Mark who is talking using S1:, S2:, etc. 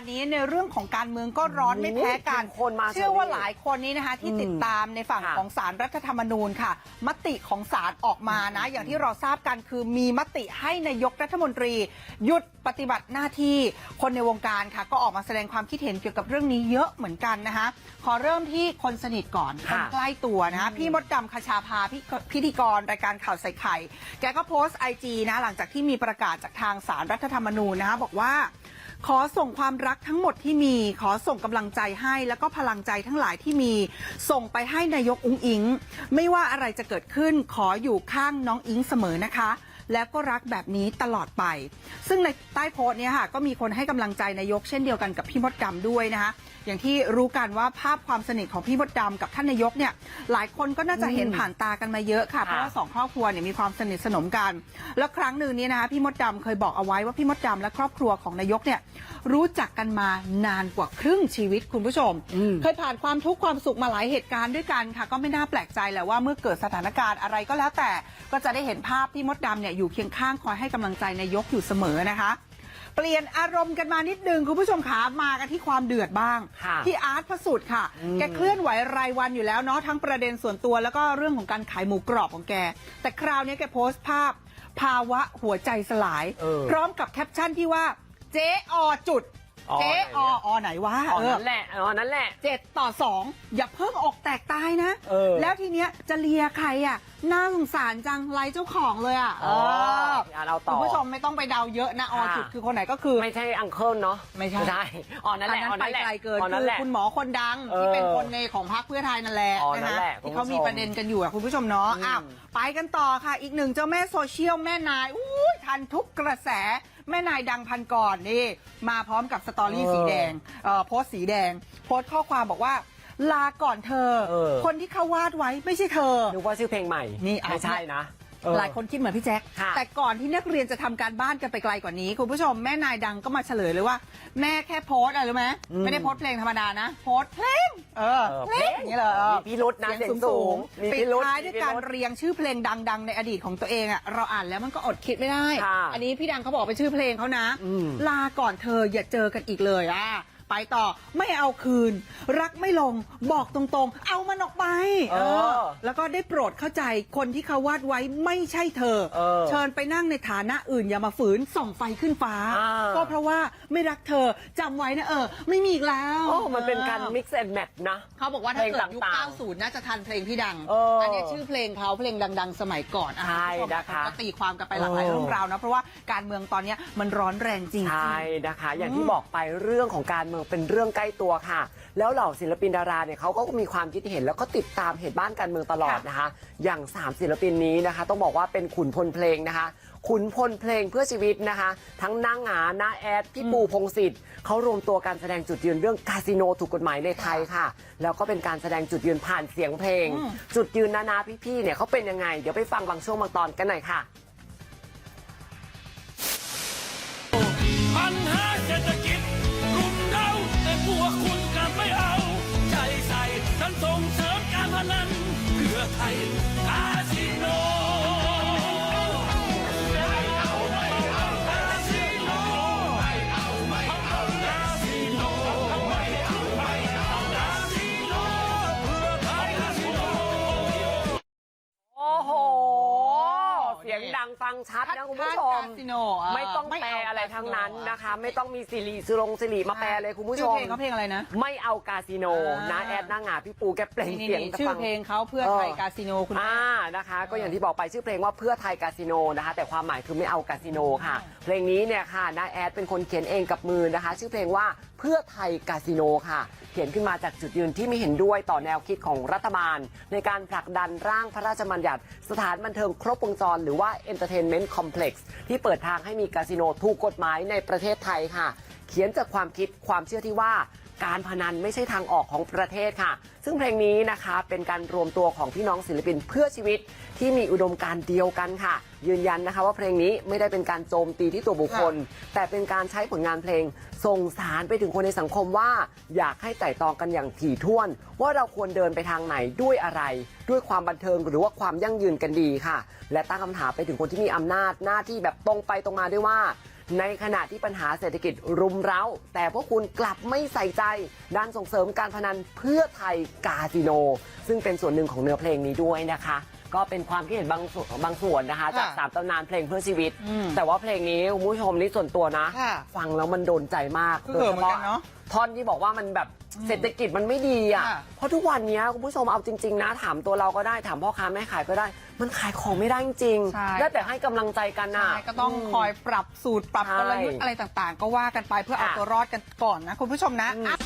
S1: านนี้ในเรื่องของการเมืองก็ร้อนไม่แพ้กัน
S2: เข้มข้นมาก
S1: เชื่อว่า
S2: เชอรี่
S1: หลายคนนี้นะคะ ที่
S2: อืม
S1: ติดตามในฝั่ง
S2: ค่ะ
S1: ของสารรัฐธรรมนูญค่ะ มติของศาลออกมานะ อย่างที่เราทราบกันคือมีมติให้นายกรัฐมนตรี หยุดปฏิบัติหน้าที่คนในวงการค่ะ ก็ออกมาแสดงความคิดเห็นเกี่ยวกับเรื่องนี้เยอะเหมือนกันนะคะ ขอเริ่มที่คนสนิทก่อนคน
S2: ค่ะ
S1: ใกล้ตัวนะคะพี่มดดำคชาภาพี่พิธีกรรายการข่าวใส่ไข่แกก็โพสต์ไอจีนะหลังจากที่มีประกาศจากทางสารรัฐธรรมนูญนะคะบอกว่า ขอส่งความรักทั้งหมดที่มี ขอส่งกำลังใจให้แล้วก็พลังใจทั้งหลายที่มี ส่งไปให้นายกอุ้งอิง ไม่ว่าอะไรจะเกิดขึ้นขออยู่ข้างน้องอิงเสมอนะคะ แล้วก็รักแบบนี้ตลอดไป ซึ่งในใต้โพสต์เนี้ค่ะก็มีคนให้กำลังใจนายกเช่นเดียวกันกับพี่มดดำด้วยนะคะอย่างที่รู้กันว่าภาพความสนิทของพี่มดดำกับท่านนายกเนี่ยหลายคนก็น่าจะเห็นผ่านตากันมาเยอะค่ะเพราะว่าสองครอบครัวเนี่ยมีความสนิทสนมกัน แล้วครั้งหนึ่งนี้นะคะพี่มดดำเคยบอกเอาไว้ว่าพี่มดดำและครอบครัวของนายกเนี่ยรู้จักกันมานานกว่าครึ่งชีวิตคุณผู้ชม
S2: อืม
S1: เคยผ่านความทุกข์ความสุขมาหลายเหตุการณ์ด้วยกันค่ะ ก็ไม่น่าแปลกใจแหละว่าเมื่อเกิดสถานการณ์อะไรก็แล้วแต่ก็จะได้เห็นภาพพี่มดดำเนี่ยอยู่เคียงข้างคอยให้กำลังใจนายกอยู่เสมอนะคะเปลี่ยนอารมณ์กันมานิดนึงคุณผู้ชมขามากันที่ความเดือดบ้าง
S2: ค่ะ
S1: ที่อาร์ตพระสุดค่ะ
S2: อืม
S1: แกเคลื่อนไหวรายวันอยู่แล้วเนาะทั้งประเด็นส่วนตัวแล้วก็เรื่องของการขายหมูกรอบของแก แต่คราวนี้แกโพสต์ภาพ ภาวะหัวใจสลาย
S2: เออ
S1: พร้อมกับแคปชั่นที่ว่า เจ๊อจุด
S2: อ๋อ
S1: เจ๊อ
S2: ไหนเนี่ย
S1: อไหนวะ
S2: อ๋อ
S1: เออ
S2: นั่นแหละอ๋อนั่นแหละ
S1: เจ็ดต่อสองอย่าเพิ่งอกแตกตายนะ
S2: เออ
S1: แล้วทีเนี้ยจะเลียใครอะน่าสงสารจังไรเจ้าของเลยอะ
S2: อ๋ออะเราต่อ
S1: คุณผู้ชมไม่ต้องไปเดาเยอะนะอ
S2: ค่ะ
S1: จุดคือคนไหนก็คือ
S2: ไม่ใช่อังเคิลเนาะ
S1: ไม่ใช่
S2: ใช่อ๋อนั่นแหละ
S1: อั
S2: อ๋อ
S1: ไป
S2: นั่นแหละ
S1: ไกลเกิน
S2: อ๋อนั่
S1: คื
S2: น
S1: อ
S2: แหละ
S1: คุณหมอคนดัง
S2: เออ
S1: ที่เป็นคนในของพรรคเพื่อไทยนั่นแหละ
S2: อ๋อ
S1: นะ
S2: นั่น
S1: ฮะ
S2: แหละ
S1: ที่เขา
S2: คุณผู้ชม
S1: มีประเด็นกันอยู่อะคุณผู้ชมเนาะ
S2: อืม
S1: อ้าวไปกันต่อค่ะ อีกหนึ่งเจ้าแม่โซเชียลแม่นายอู้ยทันทุกกระแส แม่นายดังพันก่อนนี่มาพร้อมกับสตอรี่สีแดงเอ่อโพสต์สีแดง โพสต์ข้อความบอกว่า ลาก่อนเธอ
S2: เออ
S1: คนที่เขาวาดไว้ไม่ใช่เธอ
S2: นึกว่าชื่อเพลงใหม่
S1: นี่อะ
S2: ไม่ใช่นะเออ
S1: หลายคนคิดเหมือนพี่แจ๊ค
S2: ค่ะ
S1: แต่ก่อนที่นักเรียนจะทำการบ้านกันไปไกลกว่านี้คุณผู้ชมแม่นายดังก็มาเฉลยเลยว่า แม่แค่โพสต์อะไรรู้ไหม
S2: อืม
S1: ไม่ได้โพสต์เพลงธรรมดานะ โพสต์เพลงเออ
S2: เออ
S1: เพลงอย่างนี้เลยเออ
S2: มีพิรุษนะ
S1: เสียง
S2: เสียงสู
S1: สูง
S2: งมี
S1: ๆปิ
S2: พิ
S1: ด
S2: รุธ
S1: ท้ายด้วยการ
S2: มีพิรุธ
S1: เรียงชื่อเพลงดัง ๆ ในอดีตของตัวเองอะเราอ่านแล้วมันก็อดคิดไม่ได้
S2: ค่ะ
S1: อันนี้พี่ดังเขาบอกเป็นชื่อเพลงเขานะ
S2: อืม
S1: ลาก่อนเธออย่าเจอกันอีกเลยอะ ไปต่อไม่เอาคืน รักไม่ลงบอกตรงๆ เอามันออกไป
S2: เออ
S1: แล้วก็ได้โปรดเข้าใจคนที่เขาวาดไว้ไม่ใช่เธอ
S2: เออ
S1: เชิญไปนั่งในฐานะอื่นอย่ามาฝืนส่องไฟขึ้นฟ้า
S2: อ่า
S1: ก็เพราะว่าไม่รักเธอจำไว้นะเออ ไม่มีอีกแล้ว
S2: โอ้มันเป็นการ
S1: ออ
S2: mix and match นะ
S1: เขาบอกว่าถ้าเกิด
S2: เพลง
S1: ยุค
S2: ต่างๆ
S1: 90 น่าจะทันเพลงพี่ดัง
S2: เอออั
S1: นนี้ชื่อเพลงเขาเพลงดัง ๆ สมัยก่อนอะ
S2: ใช่
S1: ณผู้ชม
S2: นะคะ
S1: ก็ตีความกันไปหลากหลาย
S2: เออ
S1: เรื่องราวนะ เพราะว่าการเมืองตอนเนี้ยมันร้อนแรงจริงๆ
S2: ใช่นะคะ อย่างที่บอกไปเรื่องของการเมืองเป็นเรื่องใกล้ตัวค่ะ แล้วเหล่าศิลปินดาราเนี่ยเขาก็มีความคิดเห็นแล้วก็ติดตามเหตุบ้านการเมืองตลอดนะคะ อย่าง 3 ศิลปินนี้นะคะ ต้องบอกว่าเป็นขุนพลเพลงนะคะ ขุนพลเพลงเพื่อชีวิตนะคะ ทั้งนางหงาน้าแอดพี่ปูพงศิษฐ์เขารวมตัวการแสดงจุดยืนเรื่องคาสิโนถูกกฎหมายในไทยค่ะ แล้วก็เป็นการแสดงจุดยืนผ่านเสียงเพลง
S1: อืม
S2: จุดยืนนานาพี่ๆเนี่ยเขาเป็นยังไง เดี๋ยวไปฟังบางช่วงบางตอนกันหน่อยค่ะ
S3: เฟั
S2: งชัดนะคุณผู้ชม
S1: คาสิโน
S2: ไม่ต้องแปลอะไรทั้งนั้นนะคะ ไม่ต้องมีสิริสุรงสิริมาแปลเลยคุณผู้ช
S1: ชื่อ
S2: ม
S1: เพลงเขาเพลงอะไรนะ
S2: ไม่เอากาสิโน
S1: อ่าน
S2: นะแอดหน้าหงาพี่ปูแกเปล่ง
S1: นี่
S2: เสียง
S1: ๆชื่อ
S2: ฟัง
S1: เพลงเขาเพื่อไทย
S2: เออ
S1: คาสิโนคุณแม่
S2: อ่านะคะ ก็อย่างที่บอกไปชื่อเพลงว่าเพื่อไทยกาสิโนนะคะ แต่ความหมายคือไม่เอากาสิโนค่ะ
S1: อ่า
S2: เพลงนี้เนี่ยค่ะน้าแอดเป็นคนเขียนเองกับมือนะคะ ชื่อเพลงว่าเพื่อไทยกาสิโนค่ะ เขียนขึ้นมาจากจุดยืนที่ไม่เห็นด้วยต่อแนวคิดของรัฐบาล ในการผลักดันร่างพระราชบัญญัติ สถานบันเทิงครบวงจรหรือว่าเตอร์เทนเมนต์คอมเพล็กซ์ที่เปิดทางให้มีคาสิโนถูกกฎหมายในประเทศไทยค่ะ เขียนจากความคิดความเชื่อที่ว่า การพนันไม่ใช่ทางออกของประเทศค่ะ ซึ่งเพลงนี้นะคะเป็นการรวมตัวของพี่น้องศิลปินเพื่อชีวิตที่มีอุดมการณ์เดียวกันค่ะ ยืนยันนะคะว่าเพลงนี้ไม่ได้เป็นการโจมตีที่ตัวบุคคล แต่เป็นการใช้ผลงานเพลง ส่งสารไปถึงคนในสังคมว่า อยากให้ไต่ตองกันอย่างถี่ถ้วน ว่าเราควรเดินไปทางไหนด้วยอะไร ด้วยความบันเทิงหรือว่าความยั่งยืนกันดีค่ะ และตั้งคำถามไปถึงคนที่มีอำนาจหน้าที่แบบตรงไปตรงมาด้วยว่า ในขณะที่ปัญหาเศรษฐกิจรุมเร้า แต่พวกคุณกลับไม่ใส่ใจด้านส่งเสริมการพนันเพื่อไทยกาสิโน ซึ่งเป็นส่วนหนึ่งของเนื้อเพลงนี้ด้วยนะคะ ก็เป็นความคิดเห็นบางส่วนบางส่วนนะคะ จาก
S1: ค่ะ
S2: สามตำนานเพลงเพื่อชีวิต
S1: อืม
S2: แต่ว่าเพลงนี้คุณผู้ชมนี่ส่วนตัวนะ
S1: ค่ะ
S2: ฟังแล้วมันโดนใจมาก
S1: คือเหอะเหมือนกันเนอะ
S2: ท่อนที่บอกว่ามันแบบเศรษฐกิจมันไม่ดีอะ
S1: ค่ะ
S2: เพราะทุกวันนี้คุณผู้ชมเอาจริง ๆ นะ ถามตัวเราก็ได้ถามพ่อค้าแม่ขายก็ได้ มันขายของไม่ได้จริง
S1: ใช่
S2: ได้แต่ให้กำลังใจกันน่ะ
S1: ใช่ก็ต้องคอยปรับสูตรปรับ
S2: ใช่
S1: กลยุทธ์อะไรต่างๆ ก็ว่ากันไปเพื่อเอา
S2: ค่ะ
S1: ตัวรอดกันก่อนนะคุณผู้ชมนะ
S2: อืม
S1: อะ